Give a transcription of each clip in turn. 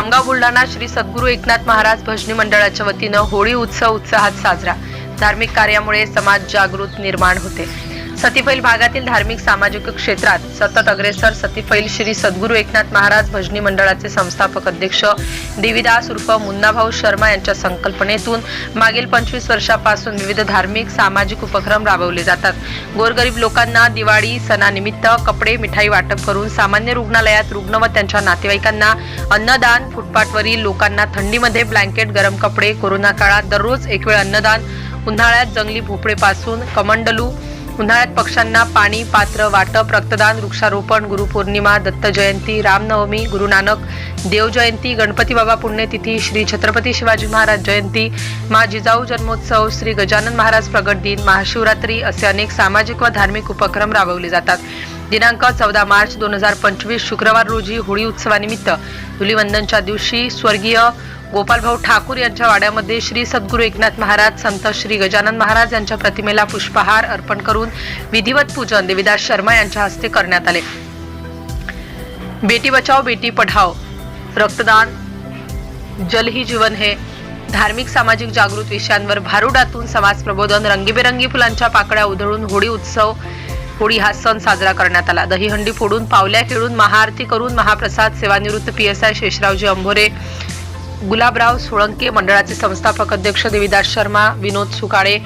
खामगाव बुलढाणा श्री सद्गुरू एकनाथ महाराज भजनी मंडळाच्या वतीनं होळी उत्सव उत्साहात साजरा. धार्मिक कार्यामुळे समाज जागृत निर्माण होते. सतीफैल भागातील धार्मिक सामाजिक क्षेत्रात सतत अग्रेसर सतीफैल श्री सद्गुरू एकनाथ महाराज भजनी मंडळाचे संस्थापक अध्यक्ष देवीदास उर्फ मुन्नाभाऊ शर्मा यांच्या संकल्पनेतून मागील पंचवीस वर्षापासून विविध धार्मिक सामाजिक उपक्रम राबवले जातात. गोरगरीब लोकांना दिवाळी सणानिमित्त कपडे मिठाई वाटप करून सामान्य रुग्णालयात रुग्ण व त्यांच्या नातेवाईकांना अन्नदान फुटपाथवरील लोकांना थंडीमध्ये ब्लँकेट गरम कपडे कोरोना काळात दररोज एक वेळ अन्नदान उन्हाळ्यात जंगली भोपळेपासून कमंडलू उन्हाळ्यात पक्ष्यांना पाणी पात्र वाटप रक्तदान वृक्षारोपण गुरुपौर्णिमा दत्त जयंती रामनवमी गुरुनानक देवजयंती गणपती बाबा पुण्यतिथी श्री छत्रपती शिवाजी महाराज जयंती मा जिजाऊ जन्मोत्सव श्री गजानन महाराज प्रगट दिन महाशिवरात्री असे अनेक सामाजिक व धार्मिक उपक्रम राबवले जातात. दिनांक चौदा मार्च दोन हजार पंचवीस शुक्रवार रोजी होळी उत्सवानिमित्त धुलीवंदनच्या दिवशी स्वर्गीय गोपालभाऊ ठाकूर यांच्या वाड्यामध्ये श्री सद्गुरू एकनाथ महाराज संत श्री गजानन महाराज यांच्या प्रतिमेला पुष्पहार अर्पण करून विधिवत पूजन देविदास शर्मा यांच्या हस्ते करण्यात आले. बेटी बचाओ बेटी पढाओ रक्तदान जल ही जीवन हे. धार्मिक सामाजिक जागृत विषयांवर भारुडातून समाज प्रबोधन रंगीबेरंगी फुलांच्या पाकळ्या उधळून होळी उत्सव होळी हा सण साजरा करण्यात आला. दहीहंडी फोडून पावल्या खेळून महाआरती करून महाप्रसाद सेवानिवृत्त पी एस आय शेषरावजी अंभोरे गुलाबराव सोळंके मंडळाचे संस्थापक अध्यक्ष देवीदास शर्मा विनोद सुकाळे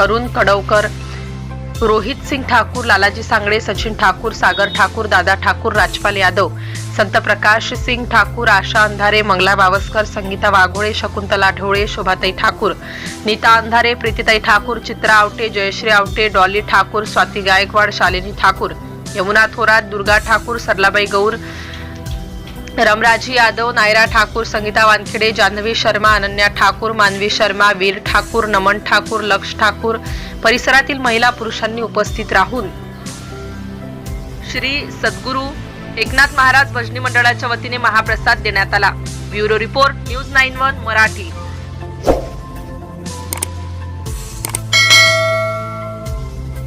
अरुण कडवकर रोहित सिंग ठाकूर लालाजी सांगळे सचिन ठाकूर सागर ठाकूर दादा ठाकूर राजपाल यादव संत प्रकाश सिंग ठाकूर आशा अंधारे मंगला बावस्कर संगीता वाघोळे शकुंतला ढोळे शोभाताई ठाकूर नीता अंधारे प्रीतीताई ठाकूर चित्रा आवटे जयश्री आवटे डॉली ठाकूर स्वाती गायकवाड शालिनी ठाकूर यमुना थोरात दुर्गा ठाकूर सरलाबाई गौर रमराजी यादव नायरा ठाकूर संगीता वानखेडे जान्हवी शर्मा अनन्या ठाकूर मानवी शर्मा वीर ठाकूर नमन ठाकूर लक्ष ठाकूर परिसरातील महिला पुरुषांनी उपस्थित राहून श्री सद्गुरू एकनाथ महाराज भजनी मंडळाच्या वतीने महाप्रसाद देण्यात आला. Bureau report news nine one Marathi.